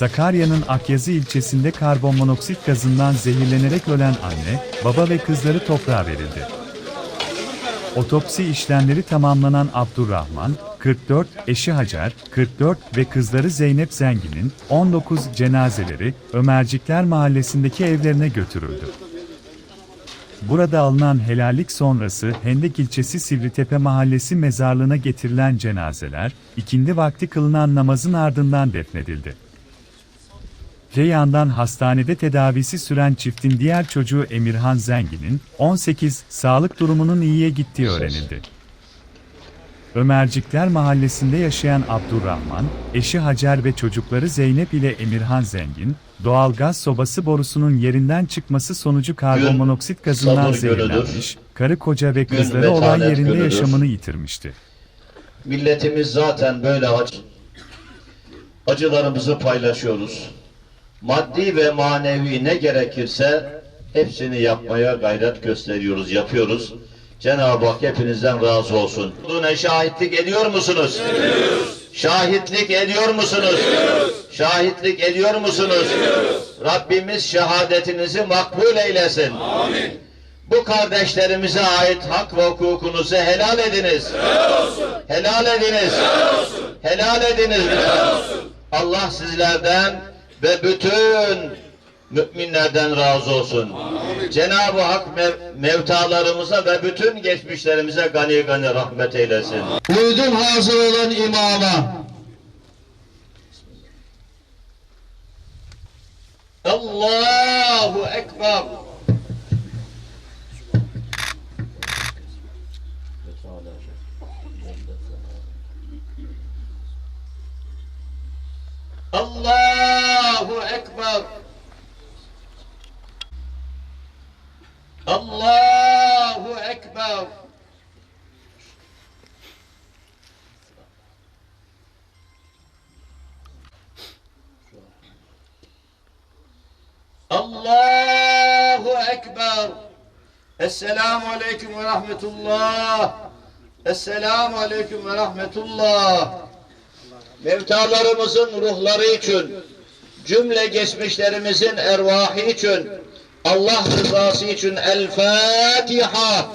Sakarya'nın Akyazı ilçesinde karbonmonoksit gazından zehirlenerek ölen anne, baba ve kızları toprağa verildi. Otopsi işlemleri tamamlanan Abdurrahman, 44, eşi Hacer, 44 ve kızları Zeynep Zengin'in 19 cenazeleri Ömercikler Mahallesi'ndeki evlerine götürüldü. Burada alınan helallik sonrası Hendek ilçesi Sivritepe Mahallesi mezarlığına getirilen cenazeler, ikindi vakti kılınan namazın ardından defnedildi. Reyhan'dan hastanede tedavisi süren çiftin diğer çocuğu Emirhan Zengin'in 18 sağlık durumunun iyiye gittiği öğrenildi. Ömercikler mahallesinde yaşayan Abdurrahman, eşi Hacer ve çocukları Zeynep ile Emirhan Zengin, doğalgaz sobası borusunun yerinden çıkması sonucu karbonmonoksit gazından zehirlenmiş, karı koca ve kızları olay yerinde günüdür. yaşamını yitirmişti. Milletimiz zaten böyle acı. Acılarımızı paylaşıyoruz. Maddi ve manevi ne gerekirse hepsini yapmaya gayret gösteriyoruz, yapıyoruz. Cenab-ı Hak hepinizden razı olsun. Buna şahitlik ediyor musunuz? Şahitlik ediyor musunuz? Şahitlik ediyor musunuz? Rabbimiz şehadetinizi makbul eylesin. Bu kardeşlerimize ait hak ve hukukunuzu helal ediniz. Helal ediniz. Helal ediniz lütfen. Allah sizlerden ve bütün müminlerden razı olsun. Cenab-ı Hak mev- mevtalarımıza ve bütün geçmişlerimize gani gani rahmet eylesin. Uydum hazır olan imama. Allahu Ekber. Allahu Ekber. Allahu Ekber. Allahu Ekber. Esselamu Aleyküm ve Rahmetullah. Esselamu Aleyküm ve Rahmetullah. Mevtalarımızın ruhları için, cümle geçmişlerimizin ervahı için, Allah rızası için El Fatiha.